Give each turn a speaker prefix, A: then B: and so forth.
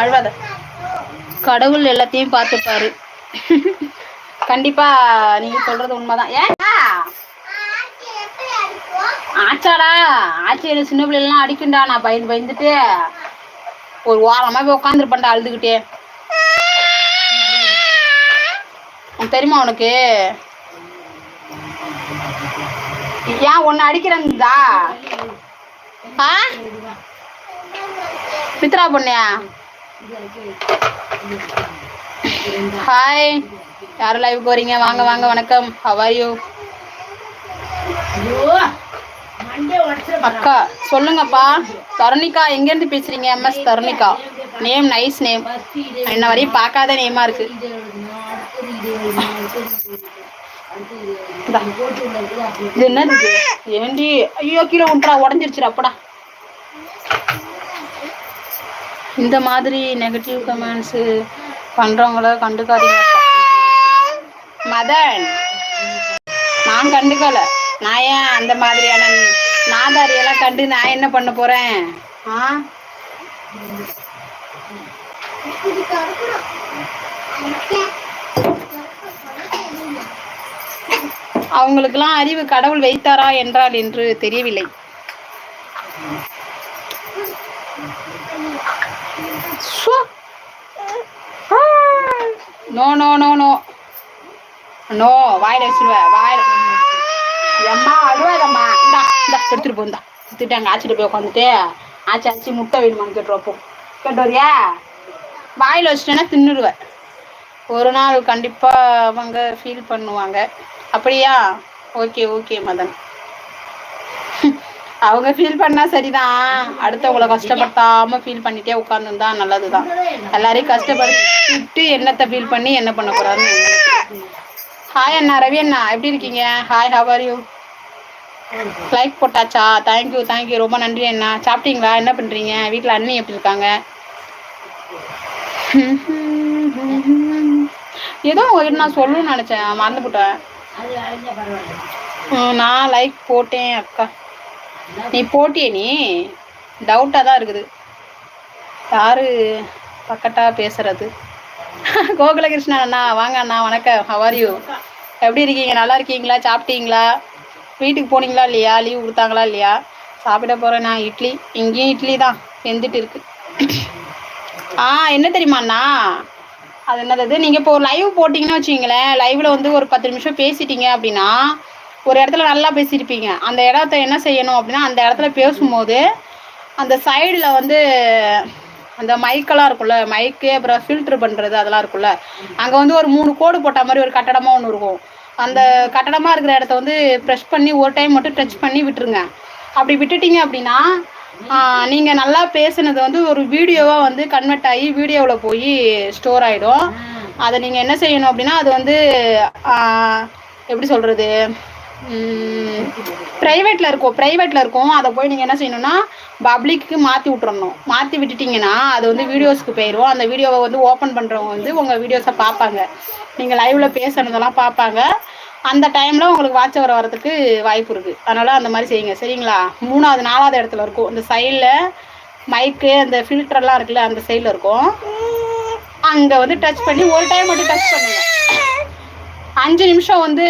A: அழுவாத. கடவுள் எல்லாத்தையும் பார்த்துப்பாரு. கண்டிப்பா நீங்க சொல்றது உண்மைதான். ஏன்? ஆச்சாடா ஆச்சி என்ன சின்ன பிள்ளைலாம் அடிக்கும்டா நான் பயந்து பயந்துட்டு ஒரு வாரமா போய் உட்காந்துருப்பேன்டா அழுதுகிட்டே. தெரியுமா உனக்கு? ஏன் உன்னை அடிக்கிறேன்டா? ஆ? மித்ரா பொண்ணியா? ஹாய் யாரும் லைவ் போறீங்க? வாங்க வாங்க வணக்கம். ஹவ் யூ அக்கா சொல்லுங்கப்பா. தருணிகா எங்கேருந்து பேசுறீங்க? MS Tarunika name nice name இன்ன வரையும் பார்க்காத நேமா இருக்கு. இது என்னது? ஏண்டி? ஐயோ கீழே விட்டுறா உடஞ்சிருச்சுடா. அப்படா இந்த மாதிரி நெகட்டிவ் கமெண்ட்ஸு பண்ணுறவங்கள கண்டுக்காதீங்க. மதன் நான் கண்டுக்கல. நான் ஏன் அந்த மாதிரியான நாதாரியெல்லாம் கண்டு நான் என்ன பண்ண போறேன்? ஆ? அவங்களுக்கெல்லாம் அறிவு கடவுள் வைத்தாரா என்றால் என்று தெரியவில்லை. No no no no no வாயில வச்சிருவேன் வாயில. எம்மா அழுவாதம்மா. இந்தா இந்தா எடுத்துட்டு போந்தா எடுத்துட்டு அங்கே ஆச்சிட்டு போய் உட்காந்துட்டு ஆச்சி ஆச்சி முட்டை வேணுமான்னு கேட்டுருவோம் கேட்டு வரியா வாயில் வச்சிட்டேன்னா தின்னுடுவேன் ஒரு நாள் கண்டிப்பாக அவங்க ஃபீல் பண்ணுவாங்க. அப்படியா? Okay okay Madan. அவங்க ஃபீல் பண்ணா சரிதான். அடுத்தவங்கள கஷ்டப்படுத்தாம ஃபீல் பண்ணிட்டே உட்காந்துருந்தா நல்லதுதான். எல்லாரையும் கஷ்டப்படுத்திட்டு என்னத்தை ஃபீல் பண்ணி என்ன பண்ண போறாருன்னு ஹாய் அண்ணா ரவி அண்ணா எப்படி இருக்கீங்க? Hi how are you like போட்டாச்சா? தேங்க்யூ தேங்க்யூ ரொம்ப நன்றி அண்ணா. சாப்பிட்டீங்களா? என்ன பண்றீங்க? வீட்டில் அண்ணி எப்படி இருக்காங்க? ஏதோ உங்ககிட்ட நான் சொல்லணும்னு நினச்சேன். மறந்து போட்டேன். நான் லைக் போட்டேன் அக்கா. நீ போட்டியே நீ. டவுட்டாக தான் இருக்குது. யாரு பக்கட்டாக பேசுறது? கோகுலகிருஷ்ணன் அண்ணா வாங்க அண்ணா வணக்கம். ஹவர் யூ எப்படி இருக்கீங்க? நல்லா இருக்கீங்களா? சாப்பிட்டீங்களா? வீட்டுக்கு போனீங்களா இல்லையா? லீவ் கொடுத்தாங்களா இல்லையா? சாப்பிட போகிறேன் நான். இட்லி. இங்கேயும் இட்லி தான். வெந்துட்டு இருக்கு. ஆ என்ன தெரியுமாண்ணா அது என்னது நீங்கள் இப்போ லைவ் போட்டிங்கன்னு வச்சுங்களேன் லைவில் வந்து ஒரு பத்து நிமிஷம் பேசிட்டீங்க அப்படின்னா ஒரு இடத்துல நல்லா பேசியிருப்பீங்க. அந்த இடத்த என்ன செய்யணும் அப்படின்னா அந்த இடத்துல பேசும்போது அந்த சைடில் வந்து அந்த மைக்கெல்லாம் இருக்கும்ல மைக்கு அப்புறம் ஃபில்ட்ரு பண்ணுறது அதெல்லாம் இருக்கும்ல. அங்கே வந்து ஒரு மூணு கோடு போட்ட மாதிரி ஒரு கட்டடமாக ஒன்று இருக்கும். அந்த கட்டடமாக இருக்கிற இடத்த வந்து ப்ரெஷ் பண்ணி ஒரு டைம் மட்டும் டச் பண்ணி விட்டுருங்க. அப்படி விட்டுட்டீங்க அப்படின்னா நீங்கள் நல்லா பேசுனது வந்து ஒரு வீடியோவாக வந்து கன்வெர்ட் ஆகி வீடியோவில் போய் ஸ்டோர் ஆகிடும் அதை நீங்கள் என்ன செய்யணும் அப்படின்னா அது வந்து எப்படி சொல்கிறது ப்ரைவேட்டில் இருக்கும் ப்ரைவேட்டில் இருக்கும். அதை போய் நீங்கள் என்ன செய்யணும்னா பப்ளிக்கு மாற்றி விட்டுறணும். மாற்றி விட்டுட்டிங்கன்னா அது வந்து வீடியோஸ்க்கு போயிடும் அந்த வீடியோவை வந்து ஓப்பன் பண்ணுறவங்க வந்து உங்கள் வீடியோஸை பார்ப்பாங்க. நீங்கள் லைவில் பேசுனதெல்லாம் பார்ப்பாங்க. அந்த டைமில் உங்களுக்கு வாட்ச் அவர் வரதுக்கு வாய்ப்பு இருக்குது அதனால் அந்த மாதிரி செய்யுங்க. சரிங்களா? மூணாவது நாலாவது இடத்துல இருக்கும். இந்த சைடில் மைக்கு அந்த ஃபில்டர்லாம் இருக்குல்ல அந்த சைடில் இருக்கும். அங்கே வந்து டச் பண்ணி ஒரு டைம் மட்டும் டச் பண்ணுங்க. அஞ்சு நிமிஷம் வந்து